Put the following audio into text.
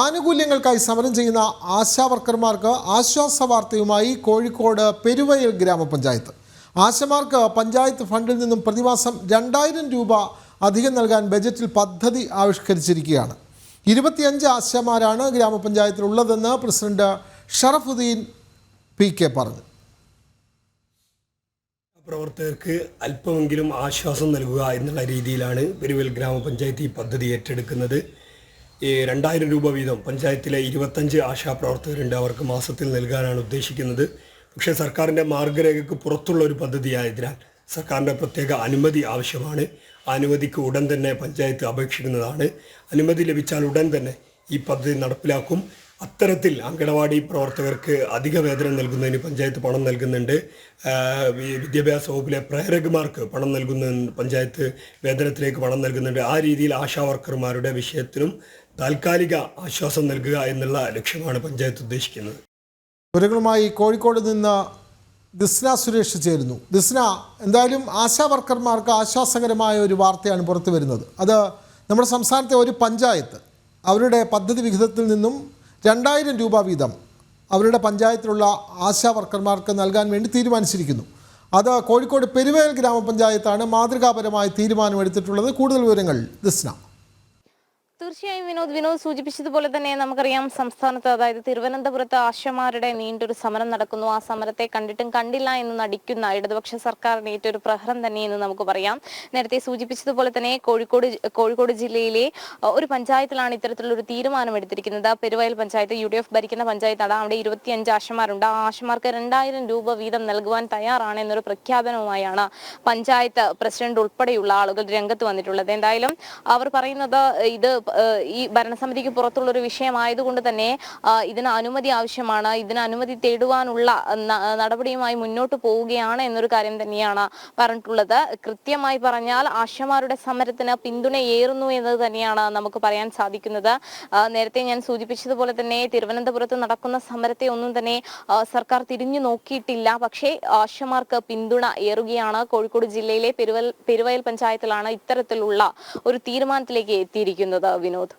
ആനുകൂല്യങ്ങൾക്കായി സമരം ചെയ്യുന്ന ആശാവർക്കർമാർക്ക് ആശ്വാസ വാർത്തയുമായി കോഴിക്കോട് പെരുവയൽ ഗ്രാമപഞ്ചായത്ത്. ആശമാർക്ക് പഞ്ചായത്ത് ഫണ്ടിൽ നിന്നും പ്രതിമാസം രണ്ടായിരം രൂപ അധികം നൽകാൻ ബജറ്റിൽ പദ്ധതി ആവിഷ്കരിച്ചിരിക്കുകയാണ്. ഇരുപത്തിയഞ്ച് ആശമാരാണ് ഗ്രാമപഞ്ചായത്തിൽ ഉള്ളതെന്ന് പ്രസിഡന്റ് ഷറഫുദ്ദീൻ പി കെ പറഞ്ഞു. പ്രവർത്തകർക്ക് അല്പമെങ്കിലും ആശ്വാസം നൽകുക എന്നുള്ള രീതിയിലാണ് പെരുവൽ ഗ്രാമപഞ്ചായത്ത് ഈ പദ്ധതി ഏറ്റെടുക്കുന്നത്. ഈ രണ്ടായിരം രൂപ വീതം പഞ്ചായത്തിലെ ഇരുപത്തഞ്ച് ആശാപ്രവർത്തകരുണ്ട് അവർക്ക് മാസത്തിൽ നൽകാനാണ് ഉദ്ദേശിക്കുന്നത്. പക്ഷേ സർക്കാരിന്റെ മാർഗരേഖയ്ക്ക് പുറത്തുള്ള ഒരു പദ്ധതിയായതിനാൽ സർക്കാരിന്റെ പ്രത്യേക അനുമതി ആവശ്യമാണ്. അനുമതിക്ക് ഉടൻ തന്നെ പഞ്ചായത്ത് അപേക്ഷിക്കുന്നതാണ്. അനുമതി ലഭിച്ചാൽ ഉടൻ തന്നെ ഈ പദ്ധതി നടപ്പിലാക്കും. അത്തരത്തിൽ അങ്കണവാടി പ്രവർത്തകർക്ക് അധിക വേതനം നൽകുന്നതിന് പഞ്ചായത്ത് പണം നൽകുന്നുണ്ട്. വിദ്യാഭ്യാസ വകുപ്പിലെ പ്രേരകമാർക്ക് പണം നൽകുന്ന പഞ്ചായത്ത് വേതനത്തിലേക്ക് പണം നൽകുന്നുണ്ട്. ആ രീതിയിൽ ആശാ വർക്കർമാരുടെ വിഷയത്തിനും താൽക്കാലിക ആശ്വാസം നൽകുക എന്നുള്ള ലക്ഷ്യമാണ് പഞ്ചായത്ത് ഉദ്ദേശിക്കുന്നത്. വിവരങ്ങളുമായി കോഴിക്കോട് നിന്ന് ദിസ്ന സുരേഷ് ചേരുന്നു. ദിസ്ന എന്തായാലും ആശാ വർക്കർമാർക്ക് ആശ്വാസകരമായ ഒരു വാർത്തയാണ് പുറത്തു വരുന്നത് അത് നമ്മുടെ സംസ്ഥാനത്തെ ഒരു പഞ്ചായത്ത് അവരുടെ പദ്ധതി വിഹിതത്തിൽ നിന്നും രണ്ടായിരം രൂപ വീതം അവരുടെ പഞ്ചായത്തിലുള്ള ആശാ വർക്കർമാർക്ക് നൽകാൻ വേണ്ടി തീരുമാനിച്ചിരിക്കുന്നു. അത് കോഴിക്കോട് പെരുവേൽ ഗ്രാമപഞ്ചായത്താണ് മാതൃകാപരമായ തീരുമാനമെടുത്തിട്ടുള്ളത്. കൂടുതൽ വിവരങ്ങൾ ദിസ്ന. തീർച്ചയായും വിനോദ് വിനോദ് സൂചിപ്പിച്ചതുപോലെ തന്നെ നമുക്കറിയാം സംസ്ഥാനത്ത് അതായത് തിരുവനന്തപുരത്ത് ആശമാരുടെ നീണ്ടൊരു സമരം നടക്കുന്നു. ആ സമരത്തെ കണ്ടിട്ടും കണ്ടില്ല എന്ന് നടിക്കുന്ന ഇടതുപക്ഷ സർക്കാരിന് ഏറ്റൊരു പ്രഹരം തന്നെ എന്ന് നമുക്ക് പറയാം. നേരത്തെ സൂചിപ്പിച്ചതുപോലെ തന്നെ കോഴിക്കോട് കോഴിക്കോട് ജില്ലയിലെ ഒരു പഞ്ചായത്തിലാണ് ഇത്തരത്തിലുള്ള ഒരു തീരുമാനം എടുത്തിരിക്കുന്നത് Peruvayal panchayat U D F ഭരിക്കുന്ന പഞ്ചായത്താണ് അവിടെ ഇരുപത്തിയഞ്ച് ആശമാരുണ്ട്. ആ ആശമാർക്ക് രണ്ടായിരം രൂപ വീതം നൽകുവാൻ തയ്യാറാണ് എന്നൊരു പ്രഖ്യാപനവുമായാണ് പഞ്ചായത്ത് പ്രസിഡന്റ് ഉൾപ്പെടെയുള്ള ആളുകൾ രംഗത്ത് വന്നിട്ടുള്ളത്. എന്തായാലും അവർ പറയുന്നത് ഇത് ഈ ഭരണസമിതിക്ക് പുറത്തുള്ള ഒരു വിഷയമായതുകൊണ്ട് തന്നെ ഇതിന് അനുമതി ആവശ്യമാണ്. ഇതിന് അനുമതി തേടുവാനുള്ള നടപടിയുമായി മുന്നോട്ട് പോവുകയാണ് എന്നൊരു കാര്യം തന്നെയാണ് പറഞ്ഞിട്ടുള്ളത്. കൃത്യമായി പറഞ്ഞാൽ ആശമാരുടെ സമരത്തിന് പിന്തുണയേറുന്നു എന്ന് തന്നെയാണ് നമുക്ക് പറയാൻ സാധിക്കുന്നത്. നേരത്തെ ഞാൻ സൂചിപ്പിച്ചതുപോലെ തന്നെ തിരുവനന്തപുരത്ത് നടക്കുന്ന സമരത്തെ ഒന്നും തന്നെ സർക്കാർ തിരിഞ്ഞു നോക്കിയിട്ടില്ല. പക്ഷേ ആശമാർക്ക് പിന്തുണ ഏറുകയാണ്. കോഴിക്കോട് ജില്ലയിലെ പെരുവൽ പെരുവയൽ പഞ്ചായത്തിലാണ് ഇത്തരത്തിലുള്ള ഒരു തീരുമാനത്തിലേക്ക് എത്തിയിരിക്കുന്നത്. വിനോദ്